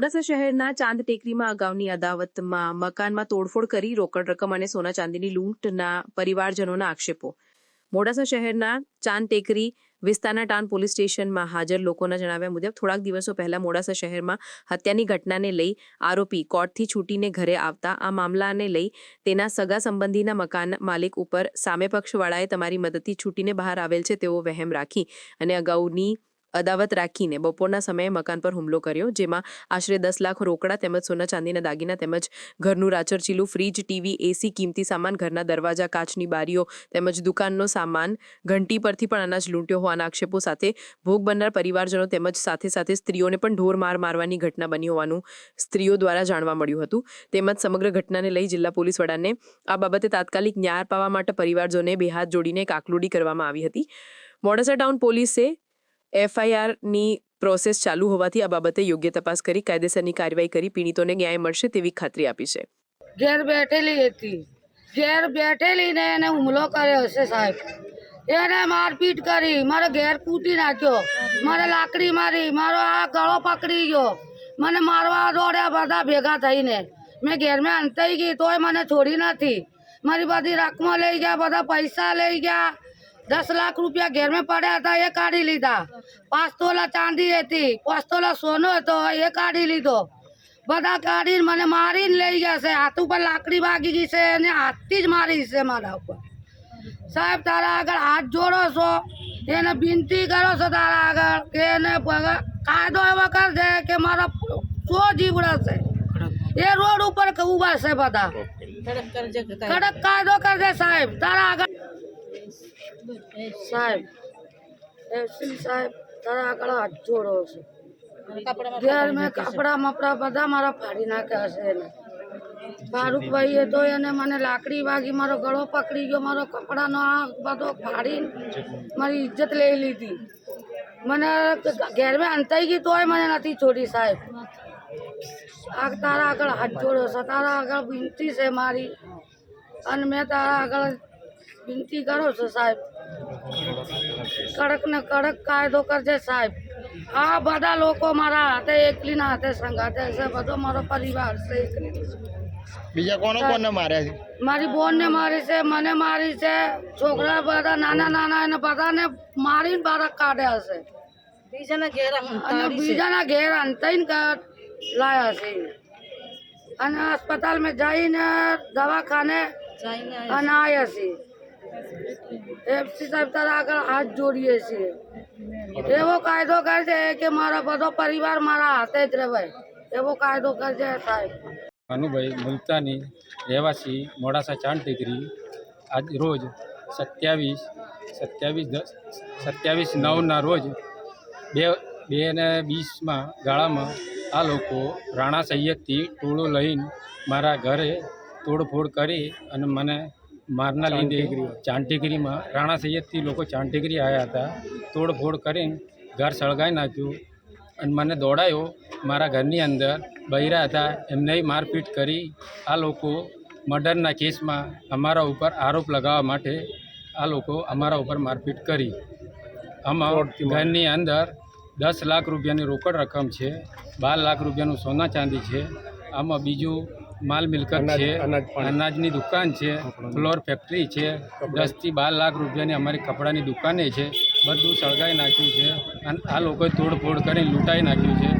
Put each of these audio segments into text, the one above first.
મોડાસા શહેરના ચાંદ ટેકરીમાં અગાઉની અદાવતમાં મકાનમાં તોડફોડ કરી રોકડ રકમ અને સોના ચાંદીની લૂંટના પરિવારજનોના આક્ષેપો. મોડાસા શહેરના ચાંદ ટેકરી વિસ્તારના ટાઉન પોલીસ સ્ટેશનમાં હાજર લોકોના જણાવ્યા મુજબ થોડાક દિવસો પહેલા મોડાસા શહેરમાં હત્યાની ઘટનાને લઈ આરોપી કોર્ટથી છૂટીને ઘરે આવતા આ મામલાને લઈ તેના સગા સંબંધીના મકાન માલિક ઉપર સામે પક્ષવાળાએ તમારી મદદથી છૂટીને બહાર આવેલ છે તેવો વહેમ રાખી અને અગાઉની અદાવત રાખીને બપોરના સમયે મકાન પર હુમલો કર્યો, જેમાં આશરે દસ લાખ રોકડા તેમજ સોના ચાંદીના દાગીના તેમજ ઘરનું રાચરચીલું, ફ્રીજ, ટીવી, એસી, કિંમતી સામાન, ઘરના દરવાજા, કાચની બારીઓ તેમજ દુકાનનો સામાન ઘંટી પરથી પણ અનાજ લૂંટ્યો હોવાના આક્ષેપો સાથે ભોગ બનનાર પરિવારજનો તેમજ સાથે સાથે સ્ત્રીઓને પણ ઢોર માર મારવાની ઘટના બની હોવાનું સ્ત્રીઓ દ્વારા જાણવા મળ્યું હતું. તેમજ સમગ્ર ઘટનાને લઈ જિલ્લા પોલીસ વડાને આ બાબતે તાત્કાલિક ન્યાય પાવા માટે પરિવારજોને બે હાથ જોડીને કાકલુડી કરવામાં આવી હતી. મોડાસા ટાઉન પોલીસે એફઆઈઆરની પ્રોસેસ ચાલુ હોવાથી આ બાબતે યોગ્ય તપાસ કરી, કાયદેસરની કાર્યવાહી કરી, પીડિતોને ન્યાય મળશે તેવી ખાતરી આપી છે. ઘેર બેઠેલી હતી. ઘેર બેઠેલી ને એને હુમલો કર્યો છે સાહેબ. એને મારપીટ કરી, મારો ઘેર કૂટી નાખ્યો, મારે લાકડી મારી, મારો આ ગળો પકડી ગયો. મને મારવા દોડ્યા બધા ભેગા થઈને. મેં ઘેરમાં અંતાઈ ગઈ તોય મને છોડી નથી. મારી બધી રકમો લઈ ગયા, બધા પૈસા લઈ ગયા. દસ લાખ રૂપિયા ઘેરમાં પડ્યા હતા એ કાઢી લીધા. પાંચ તોલા ચાંદી હતી પાંચ તોલા સોનો હતો એ કાઢી લીધો. બધા કાઢીને મને મારીને લઈ ગયા છે. હાથ ઉપર લાકડી વાગી ગઈ છે અને હાથથી જ મારી છે મારા ઉપર. સાહેબ તારા આગળ હાથ જોડો છો. એને વિનંતી કરો છો તારા આગળ કે એને કાયદો એવો કરજે કે મારો સો જીવ રહેશે એ રોડ ઉપર ઊભા છે બધા. કડક કાયદો કરજે સાહેબ. તારા આગળ સાહેબ એસી સાહેબ તારા આગળ હાથ જોડો છે. ઘેર મેં કપડા મપડા બધા મારા ફાડી નાખ્યા છે એને. ફારૂકભાઈ એ તો એને મને લાકડી વાગી મારો ગળો પકડી ગયો મારો કપડાનો આ બધો ફાડીને મારી ઇજ્જત લઈ લીધી. મને ઘેર મેં અંતાઈ ગઈ તોય મને નથી છોડી સાહેબ. આ તારા આગળ હાથ જોડો છે તારા આગળ વિનંતી છે મારી. અને મેં તારા આગળ વિનંતી કરો છો સાહેબ. કડક ને કડક કાયદો કરજે સાહેબ. આ બધા લોકો મારા હાથે એકલીના હાથે સંગાથે છે. બધો મારો પરિવાર છે એકલી બીજા કોને કોને માર્યા છે? મારી બોનને મારી છે મને મારી છે. છોકરા બધા નાના નાના એને બધાને મારીને બારા કાઢ્યા છે. અને બીજાના ઘેર અંતઈને લાયા છે. અને અસ્પતાલમાં જઈને દવાખાને અને એફસી સાહેબ તારા આગળ હાથ જોડીએ છીએ. એવો કાયદો કરજે કે મારો બધો પરિવાર મારા હાથે જ રહેવાય. એવો કાયદો કરજે સાહેબ. ભાનુભાઈ મુલતાની રહેવાસી મોડાસા ચાંદ ડિગ્રી આજ રોજ સત્યાવીસ સત્યાવીસ દસ સત્યાવીસ નવના રોજ બે બે ને વીસમાં ગાળામાં આ લોકો રાણા સૈયદથી ટોળું લઈને મારા ઘરે તોડફોડ કરી અને મને મારના લીધે ચાંટીગીરીમાં રાણા સૈયદથી લોકો ચાંટીગીરી આવ્યા હતા. તોડફોડ કરીને ઘર સળગાવી નાખ્યું અને મને દોડાયો. મારા ઘરની અંદર બૈરા હતા. એમને મારપીટ કરી આ લોકો મર્ડરના કેસમાં અમારા ઉપર આરોપ લગાવવા માટે આ લોકો અમારા ઉપર મારપીટ કરી. આમાં ઘરની અંદર દસ લાખ રૂપિયાની રોકડ રકમ છે. બાર લાખ રૂપિયાનું સોના ચાંદી છે. આમાં બીજું માલ મિલકત છે અનાજની દુકાન છે ફ્લોર ફેક્ટરી છે દસથી બાર લાખ રૂપિયાની અમારી કપડાની દુકાને છે બધું સળગાવી નાખ્યું છે અને આ લોકોએ તોડફોડ કરીને લૂંટાઈ નાખ્યું છે.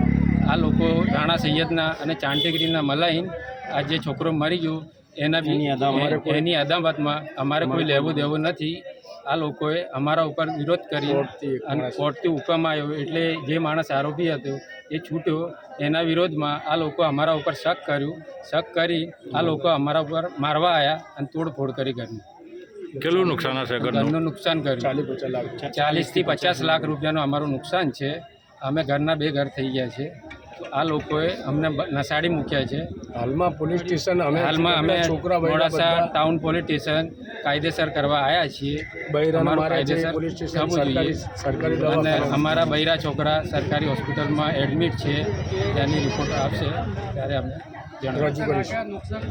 આ લોકો રાણા સૈયદના અને ચાંટીગીરીના મલાઈન આ જે છોકરો મરી ગયો એના એની અદાવતમાં અમારે કોઈ લેવું દેવું નથી. આ લોકોએ અમારા ઉપર વિરોધ કરી અને કોર્ટથી હુકમ આવ્યો. એટલે જે માણસ આરોપી હતો એ છૂટ્યો. એના વિરોધમાં આ લોકો અમારા ઉપર શક કર્યું. શક કરી આ લોકો અમારા ઉપર મારવા આવ્યા અને તોડફોડ કરી ઘરની. કેટલું નુકસાન હશે ઘરનું? નુકસાન કર્યું. ચાલીસથી પચાસ લાખ રૂપિયાનું અમારું નુકસાન છે. અમે ઘરના બે ઘર થઈ ગયા છે. આ લોકોએ અમને નસાડી મૂક્યા છે. હાલમાં પોલીસ સ્ટેશન અમે હાલમાં અમે છોકરા મોડાસા ટાઉન પોલીસ સ્ટેશન કાયદેસર કરવા આવ્યા છીએ. અમારું કાયદેસર થવું જોઈએ. અને અમારા બૈરા છોકરા સરકારી હોસ્પિટલમાં એડમિટ છે. ત્યાંની રિપોર્ટ આપશે. ત્યારે અમને જણાવશું